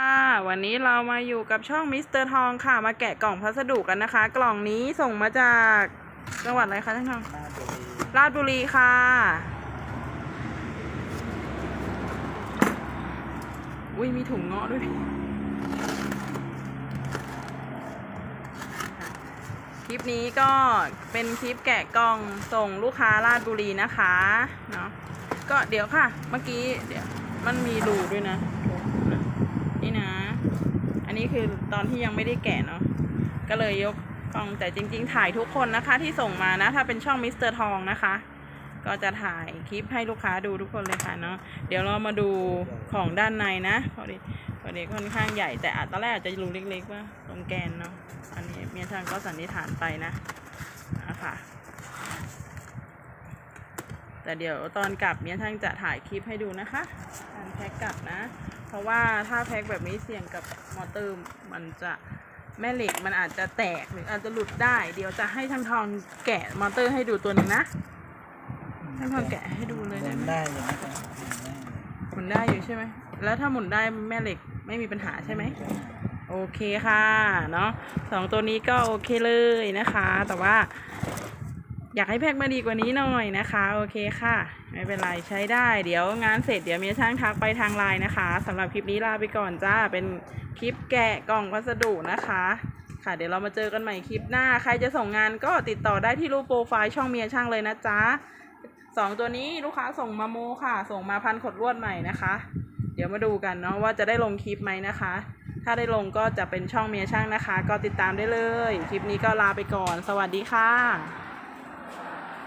ค่ะวันนี้เรามาอยู่กับช่องมิสเตอร์ทองค่ะ มาแกะกล่องพัสดุกันนะคะ กล่องนี้ส่งมาจากจังหวัดอะไรคะท่านทองหน้าดูดีราชบุรีค่ะ อุ้ยมีถุงเงาะด้วยพี่คลิปนี้ก็เป็นคลิปแกะกล่องส่งลูกค้าราชบุรีนะคะเนาะก็เดี๋ยวค่ะ เมื่อกี้เดี๋ยวมันมีรูด้วยนะนี่นะอั นี้คือตอนที่ยังไม่ได้แกะเนาะก็เลยยกกล้องแต่จริง ๆ ถ่ายทุกคนนะคะที่ส่งมานะ ถ้าเป็นช่องมิสเตอร์ทองนะคะ ก็จะถ่ายคลิปให้ลูกค้าดูทุกคนเลยค่ะเนาะเดี๋ยวเรามาดูของด้านในนะพอดีพอดีค่อนข้างใหญ่แต่อาจตอนแรกอาจจะรูเล็กๆว่าตรงแกนเนาะอันนี้เมียทางก็สันนิษฐานไปนะนะคะแต่เดี๋ยวตอนกลับเมียทางจะถ่ายคลิปให้ดูนะคะการแพ็กกลับนะ เพราะว่าถ้าแพ็คแบบนี้เสี่ยงกับมอเตอร์มันจะแม่เหล็กมันอาจจะแตกหรืออาจจะหลุดได้ เดี๋ยวจะให้ทางทองแกะมอเตอร์ให้ดูตัวหนึ่งนะทางทองแกะให้ดูเลยหมุได้นไหมได้อย่างนี้ครับหมุนได้อยู่ใช่ไหมแล้วถ้าหมุนได้แม่เหล็กไม่มีปัญหาใช่ไหมโอเคค่ะเนาะสองตัวนี้ก็โอเคเลยนะคะ แต่ว่า อยากให้แพ็คมาดีกว่านี้หน่อยนะคะ โอเคค่ะ ไม่เป็นไรใช้ได้ เดี๋ยวงานเสร็จเดี๋ยวมีช่างทักไปทางไลน์นะคะสำหรับคลิปนี้ลาไปก่อนจ้า เป็นคลิปแกะกล่องพัสดุนะคะ ค่ะ เดี๋ยวเรามาเจอกันใหม่คลิปหน้า ใครจะส่งงานก็ติดต่อได้ที่รูปโปรไฟล์ช่องเมียช่างเลยนะจ๊ะสองตัวนี้ลูกค้าส่งมาโมค่ะ ส่งมาพันขดลวดใหม่นะคะ เดี๋ยวมาดูกันเนาะว่าจะได้ลงคลิปไหมนะคะ ถ้าได้ลงก็จะเป็นช่องเมียช่างนะคะ ก็ติดตามได้เลย คลิปนี้ก็ลาไปก่อน สวัสดีค่ะ